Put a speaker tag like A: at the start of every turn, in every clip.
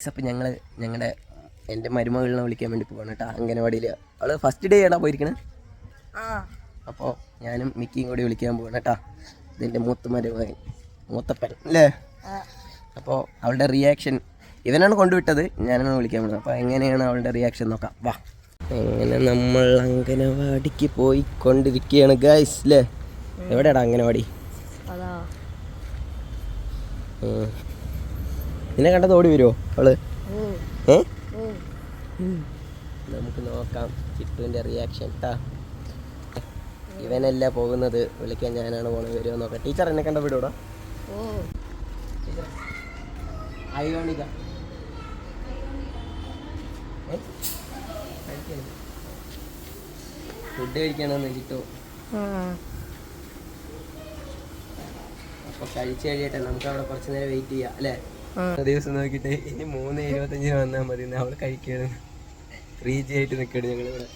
A: അപ്പം ഞങ്ങൾ ഞങ്ങളുടെ എന്റെ മരുമകളിനെ വിളിക്കാൻ വേണ്ടി പോകണം കേട്ടോ അംഗനവാടിയിൽ അവൾ ഫസ്റ്റ് ഡേ ആണോ പോയിരിക്കണേ? അപ്പോൾ ഞാനും മിക്കിയും കൂടി വിളിക്കാൻ പോകണം കേട്ടോ ഇതിന്റെ മൂത്ത മരുമകൻ മൂത്തപ്പൻ അല്ലേ? അപ്പോൾ അവളുടെ റിയാക്ഷൻ ഇവനാണ് കൊണ്ടുവിട്ടത് ഞാനാണ് വിളിക്കാൻ പോകുന്നത് അപ്പോൾ എങ്ങനെയാണ് അവളുടെ റിയാക്ഷൻ നോക്കാം വാ. അങ്ങനെ നമ്മൾ അംഗനവാടിക്ക് പോയി കൊണ്ടിരിക്കുകയാണ് ഗൈസ് അല്ലേ എവിടെയാടാ അംഗനവാടി?
B: അതാ.
A: നിന്നെ കണ്ടത് ഓടി വരുമോ അവൾ? ഏ? നമുക്ക് നോക്കാം. ചിട്ടുവിന്റെ റിയാക്ഷൻ കേട്ടാ ഇവനല്ല പോകുന്നത്? വിളിക്കാൻ ഞാനാണ് പോണത്. വരുമോ നോക്കാം. ടീച്ചർ എന്നെ കണ്ട വിടൂടാ. അയോണിക. ഫുഡ് കഴിക്കണമെന്ന് ചിട്ടു അപ്പോൾ കഴിച്ച് കഴിയട്ടെ. നമുക്ക് അവിടെ കുറച്ച് നേരം വെയിറ്റ് ചെയ്യാം. അല്ലേ? ദിവസം നോക്കിയിട്ട് ഇനി മൂന്ന് ഇരുപത്തഞ്ചിന് വന്നാൽ മതി നമ്മൾ കഴിക്കുകയാണ്. ജി ആയിട്ട് നിൽക്കുകയാണ് ഞങ്ങളിവിടെ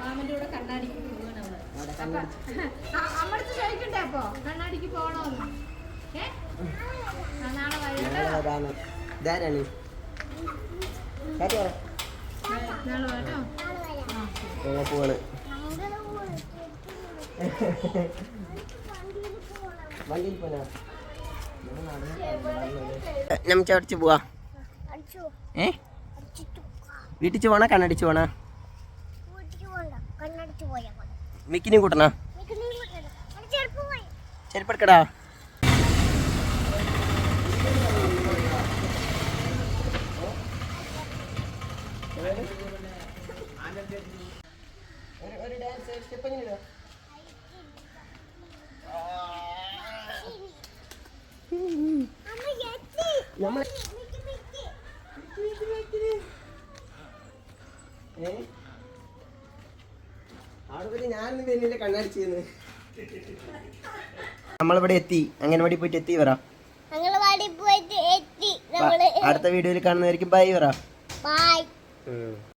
B: മാമന്റെ കൂടെ കണ്ണാടി. അമ്മടുത്ത് ചോദിക്കണ്ടേ അപ്പൊ? കണ്ണാടിക്ക് പോണോന്ന്.
A: നമ്മ അടിച്ച് പോവാ. ഏ? വീട്ടിച്ച് പോണ കണ്ണടിച്ച് പോണ
C: കണ്ണടിച്ചു പോയാ
A: മിക്കിനെയും കൂട്ടണ? ചെരുപ്പെടുക്കടാ. നമ്മൾ
C: മിക്കി മിക്കി
A: അവിടെ പിന്നെ ഞാനൊന്നും വരുന്നില്ല കണ്ണടിച്ചിരുന്നു നമ്മളിവിടെ എത്തി. അംഗൻവാടി പോയിട്ട് എത്തി പറ.
C: ഞങ്ങൾ വാടി പോയിട്ട് എത്തി നമ്മൾ.
A: അടുത്ത വീഡിയോയിൽ കാണുന്നവർക്ക് ബൈ പറ.
C: ബൈ